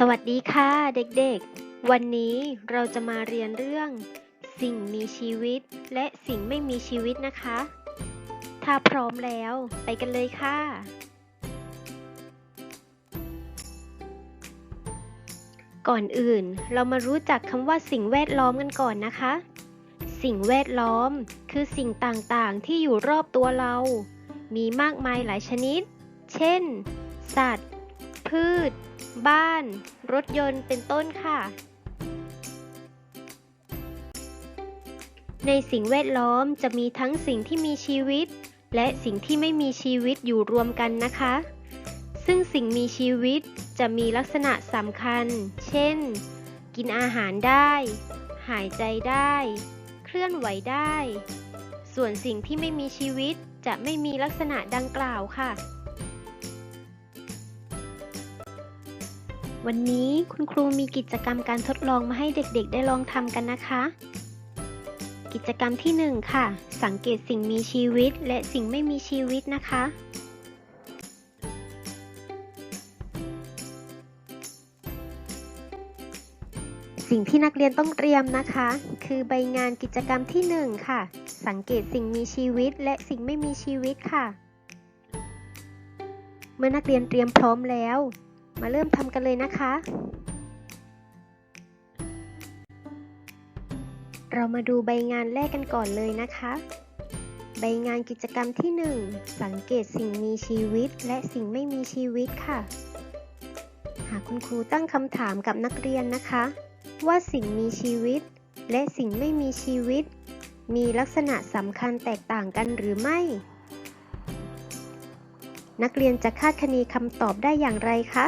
สวัสดีค่ะเด็กๆ วันนี้เราจะมาเรียนเรื่อง สิ่งมีชีวิตและสิ่งไม่มีชีวิตนะคะ ถ้าพร้อมแล้วไปกันเลยค่ะ ก่อนอื่นเรามารู้จักคำว่าสิ่งแวดล้อมกันก่อนนะคะ สิ่งแวดล้อมคือสิ่งต่างๆที่อยู่รอบตัวเรา มีมากมายหลายชนิด เช่น สัตว์ พืช บ้าน รถยนต์เป็นต้นค่ะ ในสิ่งแวดล้อมจะมีทั้งสิ่งที่มีชีวิต และสิ่งที่ไม่มีชีวิตอยู่รวมกันนะคะ ซึ่งสิ่งมีชีวิตจะมีลักษณะสำคัญ เช่น กินอาหารได้ หายใจได้ เคลื่อนไหวได้ ส่วนสิ่งที่ไม่มีชีวิตจะไม่มีลักษณะดังกล่าวค่ะ วันนี้คุณครูมีกิจกรรมการทดลองมาให้เด็กๆ ได้ลองทำกันนะคะ กิจกรรมที่ 1 ค่ะ สังเกตสิ่งมีชีวิตและสิ่งไม่มีชีวิตนะคะ สิ่งที่นักเรียนต้องเตรียมนะคะ คือใบงานกิจกรรมที่ 1 ค่ะ สังเกตสิ่งมีชีวิตและสิ่งไม่มีชีวิตค่ะ เมื่อนักเรียนเตรียมพร้อมแล้ว มาเริ่มทำกันเลยนะคะ เรามาดูใบงานแรกกันก่อนเลยนะคะ ใบงานกิจกรรมที่ 1 สังเกตสิ่งมีชีวิตและสิ่งไม่มีชีวิตค่ะ หากคุณครูตั้งคำถามกับนักเรียนนะคะ ว่าสิ่งมีชีวิต และสิ่งไม่มีชีวิต มีลักษณะสำคัญแตกต่างกันหรือไม่นักเรียนจะคาดคะเนคำตอบได้อย่างไรคะ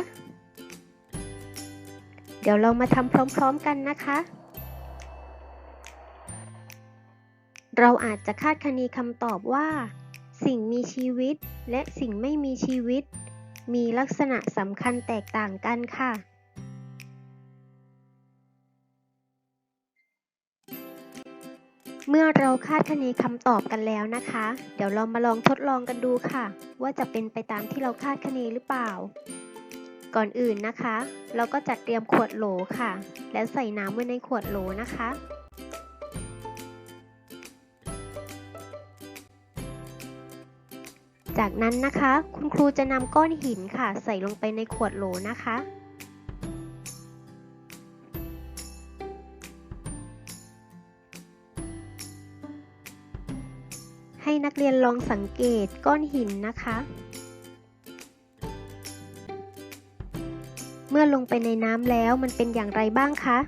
ดี๋ยวเรามาทำพร้อมๆกันนะคะ เราอาจจะคาดคะเนคำตอบว่า สิ่งมีชีวิต และสิ่งไม่มีชีวิต มีลักษณะสำคัญแตกต่างกันค่ะเมื่อเราคาดคะเนคำตอบกันแล้วนะคะ เดี๋ยวเรามาลองทดลองกันดูค่ะ ว่าจะเป็นไปตามที่เราคาดคะเนหรือเปล่า ก่อนอื่นนะคะ เราก็จัดเตรียมขวดโหลค่ะ แล้วใส่น้ำไว้ในขวดโหลนะคะ จากนั้นนะคะ คุณครูจะนำก้อนหินค่ะ ใส่ลงไปในขวดโหลนะคะ ให้นักเรียนลองสังเกตก้อนหินนะคะ เมื่อลงไปในน้ำแล้วมันเป็นอย่างไรบ้างคะ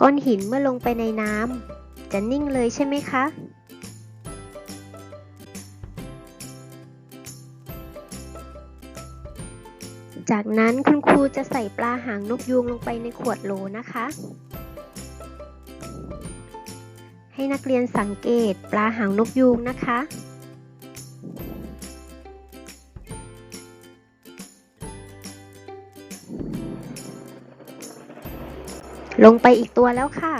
ก้อนหินเมื่อลงไปในน้ำจะนิ่งเลยใช่ไหมคะจากนั้นคุณครูจะใส่ปลาหางนกยูงลงไปในขวดโหลนะคะ ให้นักเรียนสังเกตปลาหางนกยูงนะคะ ลงไปอีกตัวแล้วค่ะ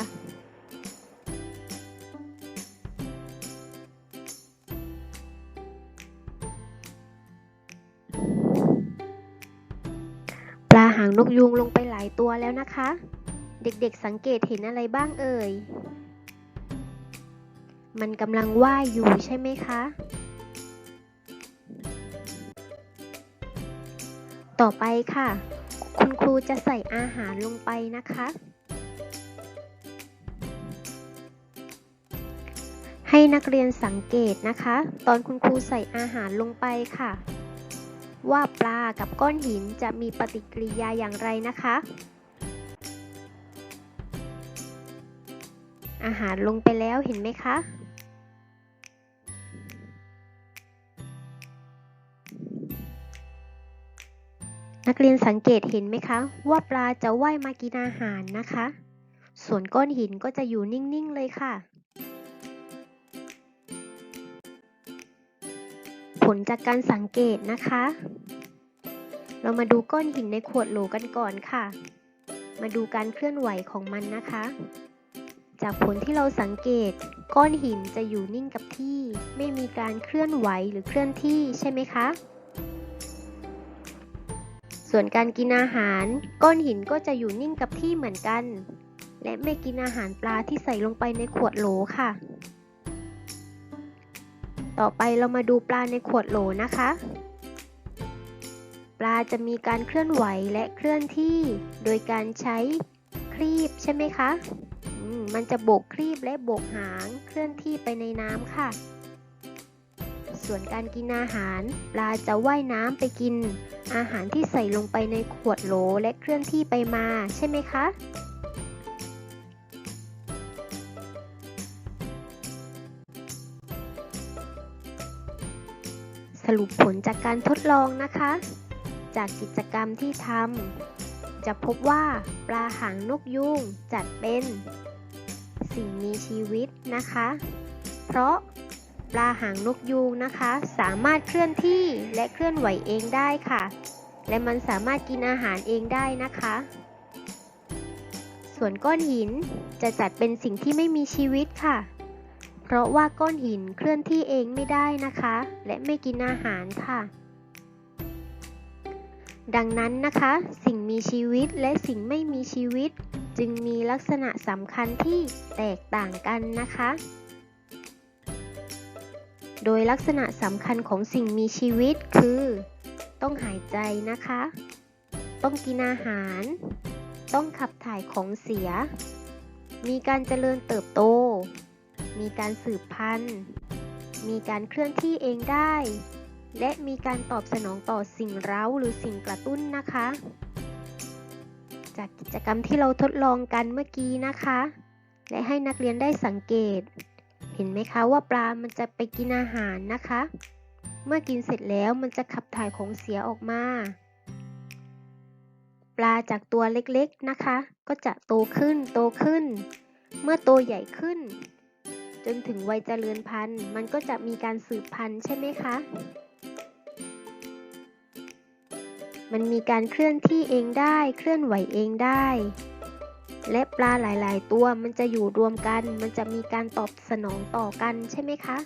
ปลาหางนกยูงลงไปหลายตัวแล้วนะคะ เด็กๆสังเกตเห็นอะไรบ้างเอ่ย มันกำลังว่ายอยู่ใช่ไหมคะ ต่อไปค่ะ คุณครูจะใส่อาหารลงไปนะคะ ให้นักเรียนสังเกตนะคะ ตอนคุณครูใส่อาหารลงไปค่ะ ว่าปลากับก้อนหินจะมีปฏิกิริยาอย่างไรนะคะอาหารลงไปแล้วเห็นไหมคะ นักเรียนสังเกตเห็นไหมคะ ว่าปลาจะว่ายมากินอาหารนะคะ ส่วนก้อนหินก็จะอยู่นิ่ง ๆ เลยค่ะ ผลจากการสังเกตนะคะ เรามาดูก้อนหินในขวดโหลกันก่อนค่ะ มาดูการเคลื่อนไหวของมันนะคะ จากผลที่เราสังเกต ก้อนหินจะอยู่นิ่งกับที่ ไม่มีการเคลื่อนไหวหรือเคลื่อนที่ใช่ไหมคะ ส่วนการกินอาหารก้อนหินก็จะอยู่นิ่งกับที่เหมือนกัน และไม่กินอาหารปลาที่ใส่ลงไปในขวดโหลค่ะ ต่อไปเรามาดูปลาในขวดโหลนะคะ ปลาจะมีการเคลื่อนไหวและเคลื่อนที่ โดยการใช้ครีบใช่ไหมคะมมันจะโบกครีบและโบกหางเคลื่อนที่ไปในน้ำค่ะ ส่วนการกินอาหาร ปลาจะว่ายน้ำไปกิน อาหารที่ใส่ลงไปในขวดโหลและเคลื่อนที่ไปมาใช่ไหมคะ สรุปผลจากการทดลองนะคะ จากกิจกรรมที่ทำจะพบว่าปลาหางนกยูงจัดเป็น สิ่งมีชีวิตนะคะ เพราะ ปลาหางนกยูงนะคะ สามารถเคลื่อนที่และเคลื่อนไหวเองได้ค่ะ และมันสามารถกินอาหารเองได้นะคะ ส่วนก้อนหินจะจัดเป็นสิ่งที่ไม่มีชีวิตค่ะ เพราะว่าก้อนหินเคลื่อนที่เองไม่ได้นะคะ และไม่กินอาหารค่ะ ดังนั้นนะคะ สิ่งมีชีวิตและสิ่งไม่มีชีวิต จึงมีลักษณะสำคัญที่แตกต่างกันนะคะ โดยลักษณะสำคัญของสิ่งมีชีวิตคือ ต้องหายใจนะคะ ต้องกินอาหาร ต้องขับถ่ายของเสีย มีการเจริญเติบโต มีการสืบพันธุ์ มีการเคลื่อนที่เองได้ และมีการตอบสนองต่อสิ่งเร้าหรือสิ่งกระตุ้นนะคะ จากกิจกรรมที่เราทดลองกันเมื่อกี้นะคะ และให้นักเรียนได้สังเกต เห็นไหมคะว่าปลา มันจะไปกินอาหารนะคะ เมื่อกินเสร็จแล้วมันจะขับถ่ายของเสียออกมา ปลาจากตัวเล็กๆนะคะ ก็จะโตขึ้นโตขึ้น เมื่อโตใหญ่ขึ้น จนถึงวัยเจริญพันธุ์ มันก็จะมีการสืบพันธุ์ใช่ไหมคะ มันมีการเคลื่อนที่เองได้ เคลื่อนไหวเองได้ และปลาหลาย ๆ ตัวมันจะอยู่รวมกัน มันจะมีการตอบสนองต่อกันใช่ไหมคะ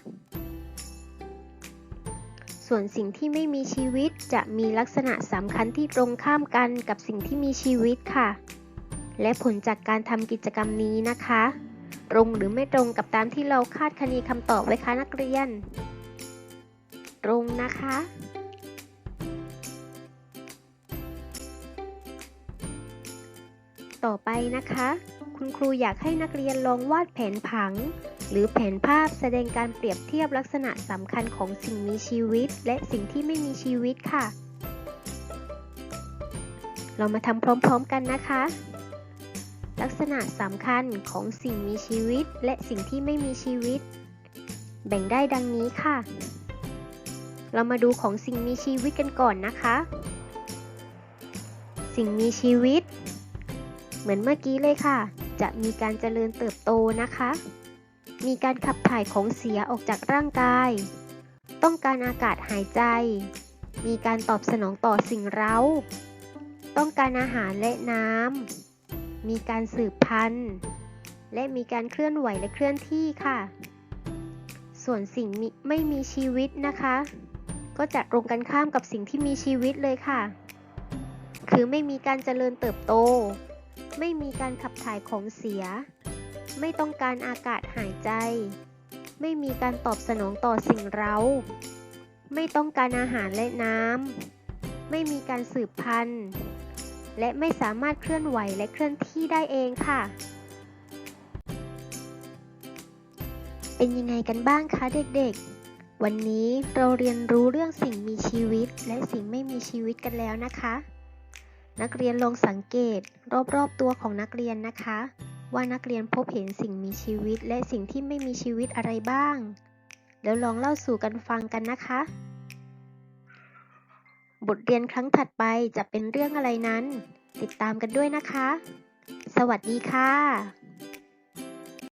ส่วนสิ่งที่ไม่มีชีวิตจะมีลักษณะสำคัญที่ตรงข้ามกันกับสิ่งที่มีชีวิตค่ะ และผลจากการทำกิจกรรมนี้นะคะ ตรงหรือไม่ตรงกับตามที่เราคาดคะเนคำตอบไว้คะนักเรียน ตรงนะคะ ต่อไปนะคะ คุณครูอยากให้นักเรียนลองวาดแผนผัง หรือแผนภาพแสดงการเปรียบเทียบลักษณะสำคัญของสิ่งมีชีวิต และสิ่งที่ไม่มีชีวิตค่ะ เรามาทำพร้อมๆกันนะคะ ลักษณะสำคัญของสิ่งมีชีวิต และสิ่งที่ไม่มีชีวิต แบ่งได้ดังนี้ค่ะ เรามาดูของสิ่งมีชีวิตกันก่อนนะคะ สิ่งมีชีวิต มือนเมื่อกี้เลยค่ะ จะมีการเจริญเติบโตนะคะ มีการขับถ่ายของเสียออกจากร่างกาย ต้องการอากาศหายใจ มีการตอบสนองต่อสิ่งเร้า ต้องการอาหารและน้ำ มีการสืบพันธุ์ และมีการเคลื่อนไหวและเคลื่อนที่ค่ะ ส่วนสิ่งมไม่มีชีวิตนะคะ ก็จะตรงกันข้ามกับสิ่งที่มีชีวิตเลยค่ะ คือไม่มีการเจริญเติบโต ไม่มีการขับถ่ายของเสีย ไม่ต้องการอากาศหายใจ ไม่มีการตอบสนองต่อสิ่งเร้า ไม่ต้องการอาหารและน้ำ ไม่มีการสืบพันธุ์ และไม่สามารถเคลื่อนไหวและเคลื่อนที่ได้เองค่ะ เป็นยังไงกันบ้างคะเด็กๆ วันนี้เราเรียนรู้เรื่องสิ่งมีชีวิตและสิ่งไม่มีชีวิตกันแล้วนะคะ นักเรียนลองสังเกตรอบๆตัวของนักเรียนนะคะ ว่านักเรียนพบเห็นสิ่งมีชีวิตและสิ่งที่ไม่มีชีวิตอะไรบ้าง แล้วลองเล่าสู่กันฟังกันนะคะ บทเรียนครั้งถัดไปจะเป็นเรื่องอะไรนั้น ติดตามกันด้วยนะคะ สวัสดีค่ะ